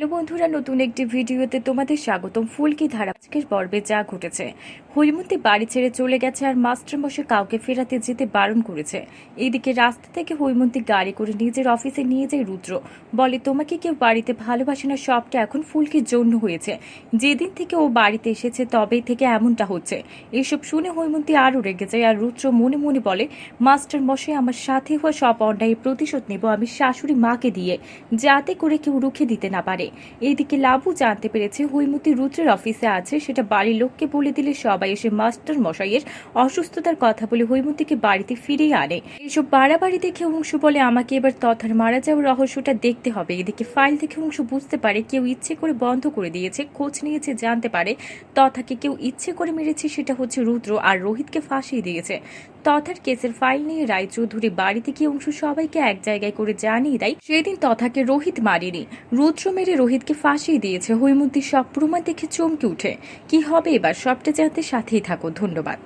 Hello বন্ধুরা, নতুন একটি ভিডিওতে তোমাদের স্বাগতম। ফুলকি ধারা আজকের পর্বে যা ঘটেছে। হৈমন্তী বাড়ি ছেড়ে চলে গেছে আর মাস্টারমশাই কাউকে ফেরাতে যেতে বারণ করেছে। এইদিকে রাস্তা থেকে হৈমন্তী গাড়ি করে নিজের অফিসে নিয়ে যায় রুদ্র। বলে, তোমাকে কেউ বাড়িতে ভালোবাসে না, সবটা এখন ফুলকির জন্য হয়েছে। যেদিন থেকে ও বাড়িতে এসেছে, তবেই থেকে এমনটা হচ্ছে। এসব শুনে হৈমন্তী আরও রেগে যায় আর রুদ্র মনে মনে বলে মাস্টার মশাই আমার সাথে হওয়া সব অন্যায়ের প্রতিশোধ নেব। আমি শাশুড়ি মাকে দিয়ে, যাতে করে কেউ রুখে দিতে না পারে। এইদিকে লাবু জানতে পেরেছে হৈমতী রুদ্রের অফিসে আছে, সেটা বাড়ির লোককে বলে দিলে সবাই এসে মাস্টার মশাইয়ের অসুস্থতার কথা বলে হৈমতীকে বাড়িতে ফিরিয়ে আনে। এইসব বাড়াবাড়ি দেখে অংশু বলে, আমাকে এবার তথার মারা যাওয়ার রহস্যটা দেখতে হবে। এদিকে ফাইল দেখে অংশু বুঝতে পারে, কেউ ইচ্ছে করে বন্ধ করে দিয়েছে, খোঁজ নিয়েছে, জানতে পারে তথাকে কেউ ইচ্ছে করে মেরেছে, সেটা হচ্ছে রুদ্র আর রোহিতকে ফাঁসিয়ে দিয়েছে। তথার কেসের ফাইল নিয়ে রায়চৌধুরী বাড়িতে গিয়ে অংশু সবাইকে এক জায়গায় করে জানিয়ে দেয়, সেদিন তথাকে রোহিত মারেনি। রুদ্র মেরে রোহিতকে ফাঁসিয়ে দিয়েছে। হৈমুদ্দি সব প্রমাণ দেখে চমকে উঠে কি হবে এবার? সবটা জানতে সাথেই থাকো ধন্যবাদ।